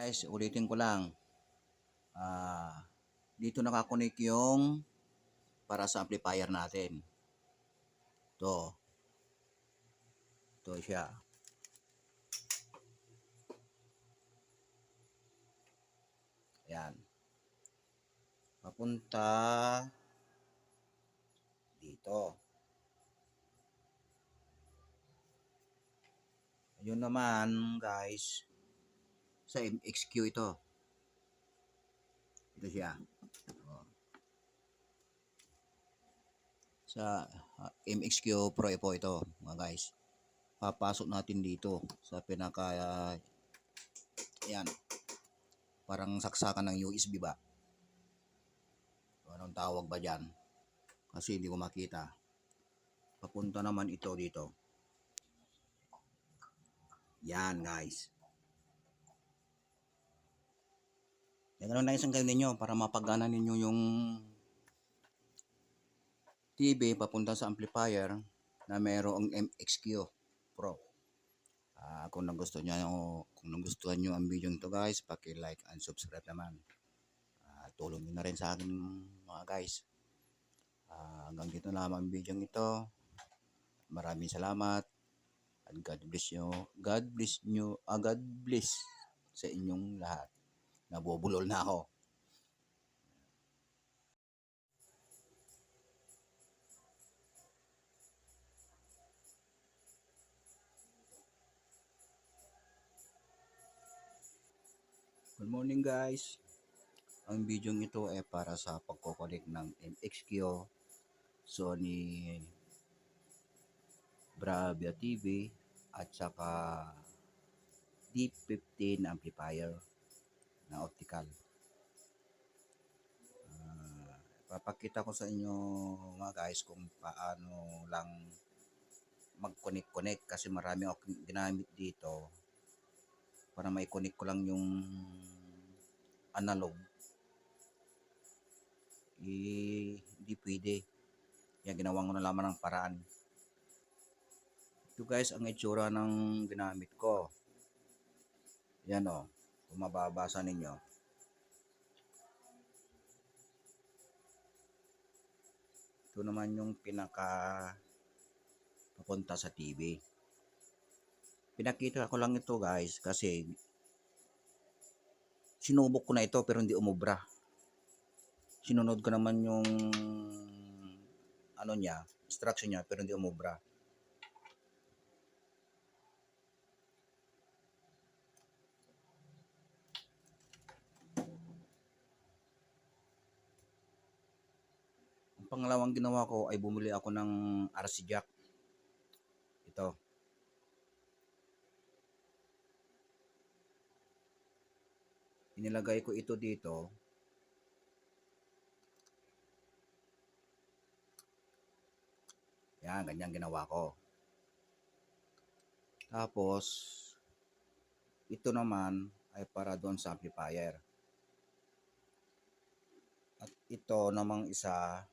Guys, ulitin ko lang. Ah, dito nakakonek yung para sa amplifier natin. To. To siya. Ayan. Papunta dito. Ayun naman, guys, sa MXQ ito. Ito siya. Oh. Sa ah, MXQ Pro po ito, mga guys. Papasok natin dito sa pinaka ah, yan. Parang saksakan ng USB ba? O, Anong tawag ba diyan? Kasi hindi ko makita. Papunta naman ito dito. Yan, guys. Yan lang isang gawin ninyo para mapagana ninyo yung TV papunta sa amplifier na mayroong MXQ Pro. Ah, kung nagustuhan nyo, kung nagustuhan nyo ang video nito guys, paki-like and subscribe naman. Ah, tulong nyo na rin sa akin mga guys. Ah, hanggang dito na ang video ito. Maraming salamat. At God bless nyo. God bless nyo. Ah, God bless sa inyong lahat. Nabubulol na ako. Good morning guys. Ang video ito ay para sa pagkoconnect ng MXQ Sony Bravia TV at saka D15 amplifier na optical. Ah, papakita ko sa inyo mga guys kung paano lang mag-connect-connect kasi marami akong ginamit dito para may connect ko lang yung analog. Eh, hindi pwede. Yan ginawa ko na lamang ng paraan. Ito guys ang itsura ng ginamit ko. Yan o kung mababasa ninyo. Ito naman yung pinaka papunta sa TV pinakita ko lang ito guys kasi sinubok ko na ito pero hindi umubra. Sinunod ko naman yung ano niya instruction niya pero hindi umubra pangalawang ginawa ko ay bumili ako ng RC jack. Ito. Inilagay ko ito dito. Yan ganyan ginawa ko. Tapos ito naman ay para doon sa amplifier. At ito namang isa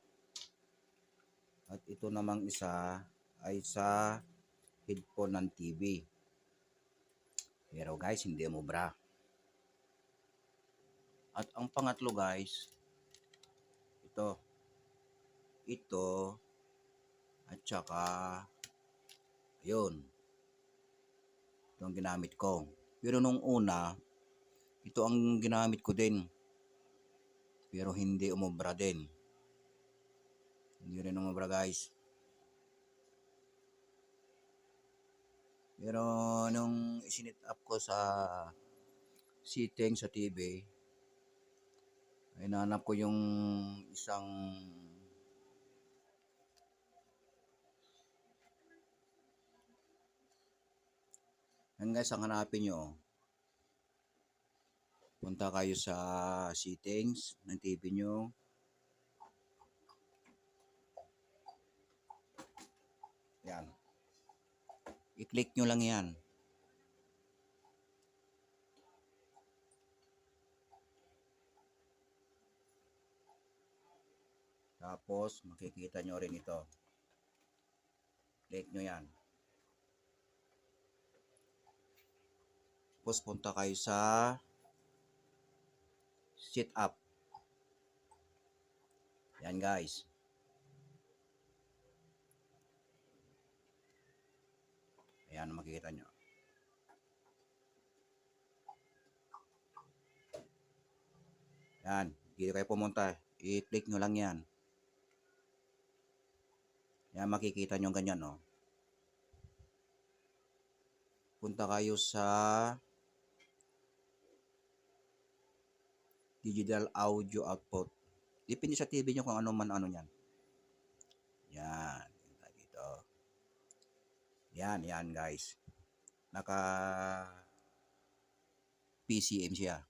at ito namang isa ay sa headphone ng TV pero guys hindi mo bra at ang pangatlo guys, ito. Ito. At saka, ayun. Ito ang ginamit ko. Pero nung una, ito ang ginamit ko din. Pero hindi umubra din. Hindi rin umubra guys. Pero nung isinit up ko sa setting sa TV, ay nanap ko yung isang Yan guys, ang hanapin nyo. Punta kayo sa settings ng TV nyo. Yan. I-click nyo lang yan. Tapos, makikita nyo rin ito. Click nyo yan. Tapos, punta kayo sa sit up. Yan guys. Ayan, makikita nyo. Yan, dito kayo pumunta. I-click nyo lang yan. Yan, makikita nyo ganyan, no? Punta kayo sa digital audio output. Ipin nyo sa TV nyo kung ano man ano yan. Yan. Yan, yan guys. Naka PCM siya.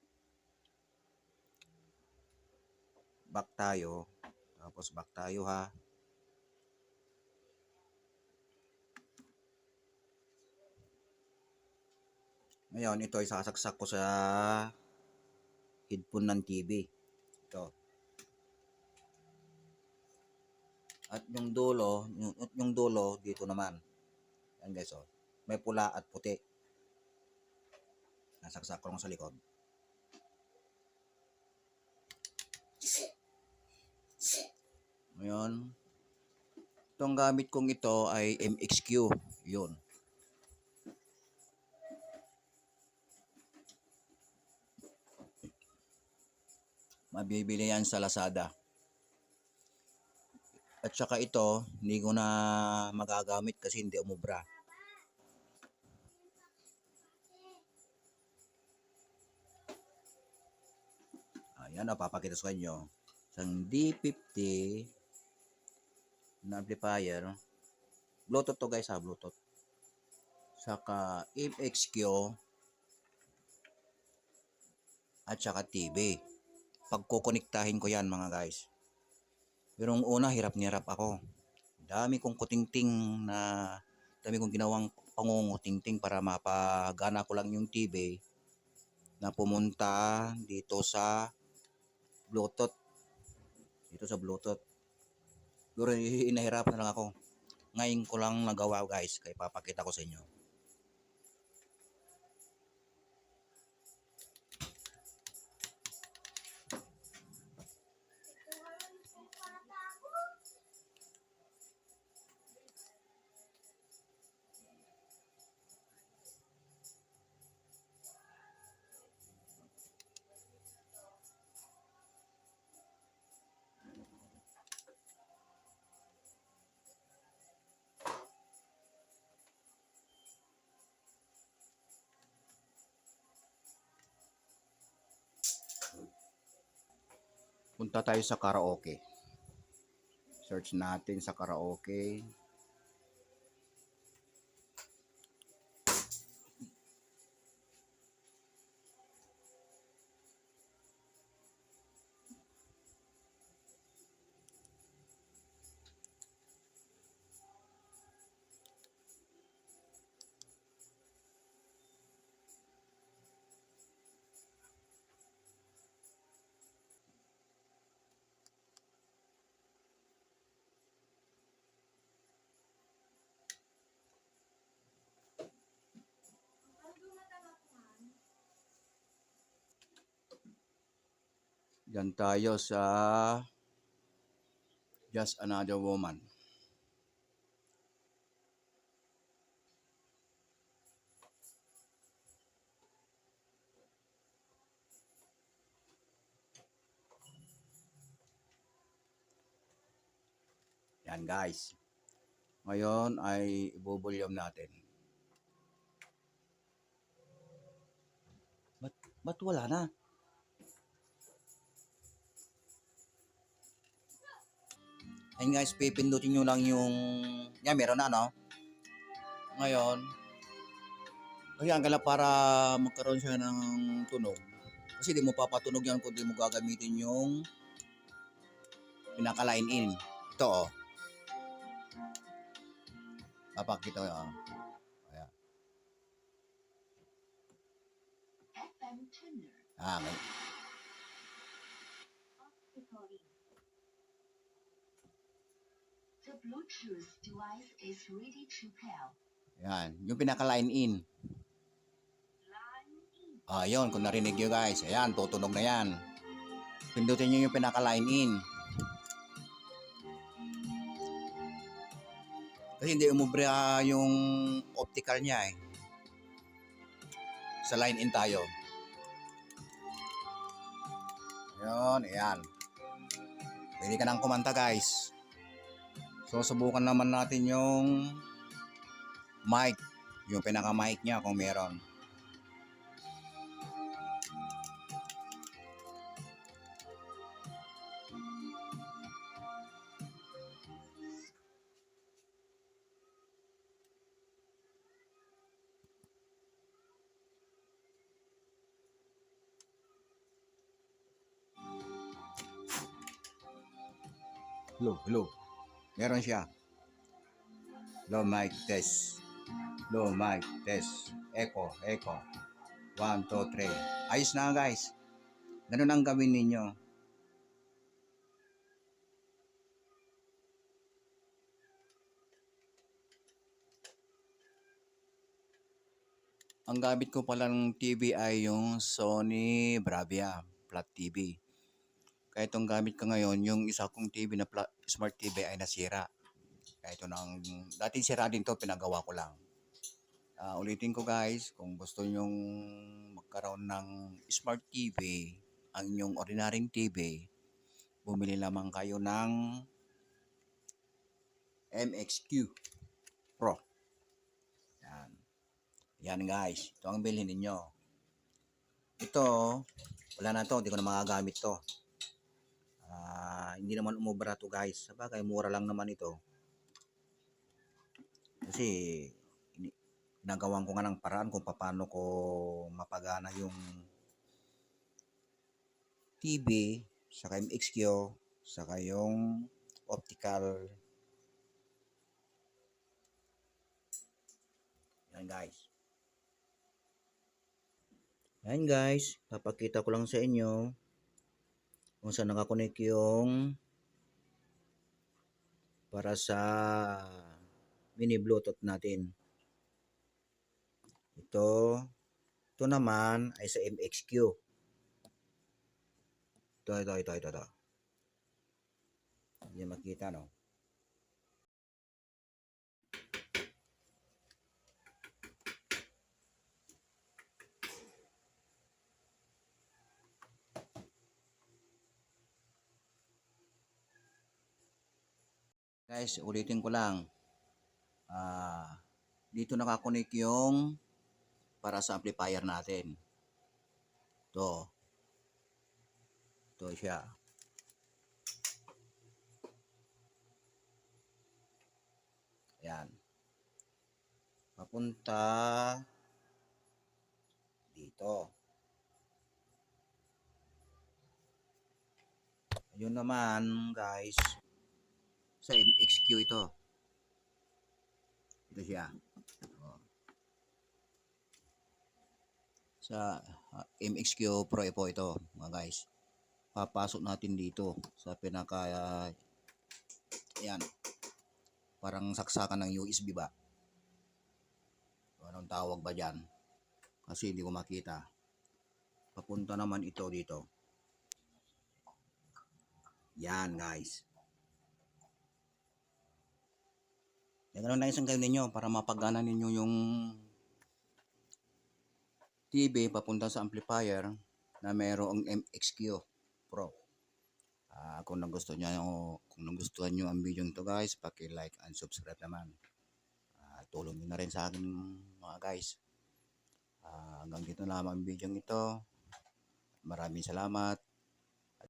Back tayo. Tapos back tayo ha. Ngayon, ito ay sasaksak ko sa headphone ng TV. Ito. At yung dulo, yung, yung dulo dito naman. Yan guys, oh. May pula at puti. Nasaksak ko lang sa likod. Ngayon, itong gamit kong ito ay MXQ. Yun. Mabibili yan sa Lazada. At saka ito, hindi ko na magagamit kasi hindi umubra. Ayan, napapakita sa kanyo. Isang D50 na amplifier. Bluetooth to guys ha, Bluetooth. Saka MXQ at saka TV. Pagkukonektahin ko yan mga guys. Pero nung una, hirap na hirap ako. Dami kong kutingting na, dami kong ginawang pangungutingting para mapagana ko lang yung TV na pumunta dito sa Bluetooth. Dito sa Bluetooth. Pero inahirapan na lang ako. Ngayon ko lang nagawa guys, kaya papakita ko sa inyo. Punta tayo sa karaoke. Search natin sa karaoke. Yan tayo sa Just Another Woman. Yan guys. Ngayon ay ibubulyom natin. Ba't, ba't wala na? Ayun guys, pipindutin nyo lang yung... Yan, meron na, no? Ngayon, kaya gala para magkaroon siya ng tunog. Kasi di mo papatunog yan kung di mo gagamitin yung pinaka-line in. Ito, oh. Papakita ko, oh. Ayan. FM tuner. Ah, may, The Bluetooth device is ready to pair. yan. Yung pinaka-line in. Ah, yun, kung narinig nyo guys. Ayan, tutunog na yan. pindutin nyo yung pinaka-line in. Kasi hindi umubre ah, yung optical niya eh. Sa line in tayo. Yun, ayan. Pwede ka nang kumanta guys. So, subukan naman natin yung mic. Yung pinaka-mic niya kung meron. Hello, hello. Meron siya. Low mic test. Low mic test. Echo, echo. One, two, three. Ayos na guys. Ganun ang gawin ninyo. Ang gamit ko pala ng TV ay yung Sony Bravia Flat TV. Kaya itong gamit ko ngayon, yung isa kong TV na Smart TV ay nasira. Kaya ito nang, dating sira din to, pinagawa ko lang. Ah, ulitin ko guys, kung gusto nyong magkaroon ng Smart TV, ang inyong ordinaryong TV, bumili lamang kayo ng MXQ Pro. Yan. Yan guys, ito ang bilhin ninyo. Ito, wala na to, hindi ko na magagamit to. Hindi naman umubra to guys. Sabagay, mura lang naman ito. Kasi ginagawan ko nga ng paraan kung paano ko mapagana yung TV, saka MXQ, saka yung optical. Yan guys. Yan guys, papakita ko lang sa inyo kung saan nakakonek yung para sa mini bluetooth natin. Ito, ito naman ay sa MXQ. Ito, ito, ito, ito, ito. Hindi makita, no? Guys, ulitin ko lang. Ah, dito nakakonek yung para sa amplifier natin. Ito. Ito siya. Ayan. Papunta dito. Ayun naman, guys, sa MXQ ito. Ito siya. Sa ah, MXQ Pro po ito, mga guys. Papasok natin dito sa pinaka ah, yan. Parang saksakan ng USB ba? Anong tawag ba diyan? Kasi hindi ko makita. Papunta naman ito dito. Yan, guys. Yan ganun lang isang kayo ninyo para mapagana ninyo yung TV papunta sa amplifier na mayroong MXQ Pro. Ah, kung nagustuhan nyo, kung nagustuhan nyo ang video nito guys, paki-like and subscribe naman. Ah, tulong nyo na rin sa akin mga guys. Ah, hanggang dito lamang ang video ito. Maraming salamat.